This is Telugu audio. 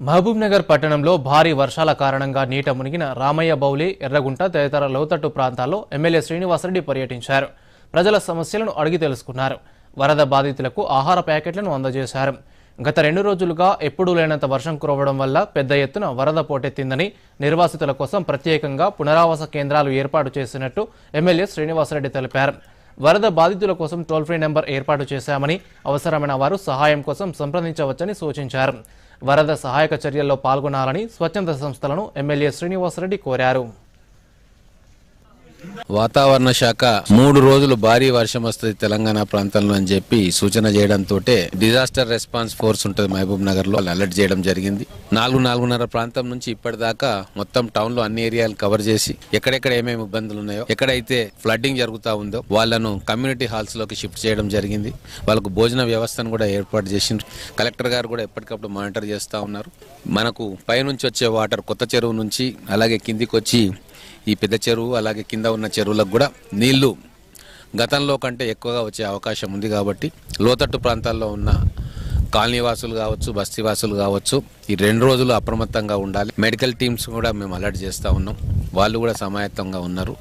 మహబూబ్నగర్ పట్టణంలో భారీ వర్షాల కారణంగా నీట మునిగిన రామయ్య బౌలి ఎర్రగుంట తదితర లోతట్టు ప్రాంతాల్లో ఎమ్మెల్యే శ్రీనివాసరెడ్డి పర్యటించారు. ప్రజల సమస్యలను అడిగి తెలుసుకున్నారు. వరద బాధితులకు ఆహార ప్యాకెట్లను అందజేశారు. గత రెండు రోజులుగా ఎప్పుడూ లేనంత వర్షం కురవడం వల్ల పెద్ద ఎత్తున వరద పోటెత్తిందని నిర్వాసితుల కోసం ప్రత్యేకంగా పునరావాస కేంద్రాలు ఏర్పాటు చేసినట్టు ఎమ్మెల్యే శ్రీనివాసరెడ్డి తెలిపారు. వరద బాధితుల కోసం టోల్ ఫ్రీ నెంబర్ ఏర్పాటు చేశామని అవసరమైన వారు సహాయం కోసం సంప్రదించవచ్చని సూచించారు. వరద సహాయక చర్యల్లో పాల్గొనాలని స్వచ్ఛంద సంస్థలను ఎమ్మెల్యే శ్రీనివాసరెడ్డి కోరారు. వాతావరణ శాఖ మూడు రోజులు భారీ వర్షం వస్తుంది తెలంగాణ ప్రాంతంలో అని చెప్పి సూచన చేయడంతో డిజాస్టర్ రెస్పాన్స్ ఫోర్స్ ఉంటుంది మహబూబ్ నగర్లో అలర్ట్ చేయడం జరిగింది. నాలుగు నాలుగున్నర ప్రాంతం నుంచి ఇప్పటిదాకా మొత్తం టౌన్లో అన్ని ఏరియాలు కవర్ చేసి ఎక్కడెక్కడ ఏమేమి ఇబ్బందులు ఉన్నాయో ఎక్కడైతే ఫ్లడ్డింగ్ జరుగుతూ ఉందో వాళ్ళను కమ్యూనిటీ హాల్స్లోకి షిఫ్ట్ చేయడం జరిగింది. వాళ్ళకు భోజన వ్యవస్థను కూడా ఏర్పాటు చేసిండ్రు. కలెక్టర్ గారు కూడా ఎప్పటికప్పుడు మానిటర్ చేస్తూ ఉన్నారు. మనకు పైనుంచి వచ్చే వాటర్ కొత్త చెరువు నుంచి అలాగే కిందికి వచ్చి ఈ పెద్ద చెరువు అలాగే కింద ఉన్న చెరువులకు కూడా నీళ్ళు గతంలో కంటే ఎక్కువగా వచ్చే అవకాశం ఉంది కాబట్టి లోతట్టు ప్రాంతాల్లో ఉన్న కాలనీ వాసులు కావచ్చు బస్తీవాసులు కావచ్చు ఈ రెండు రోజులు అప్రమత్తంగా ఉండాలి. మెడికల్ టీమ్స్ కూడా మేము అలర్ట్ చేస్తూ ఉన్నాం. వాళ్ళు కూడా సమాయత్తంగా ఉన్నారు.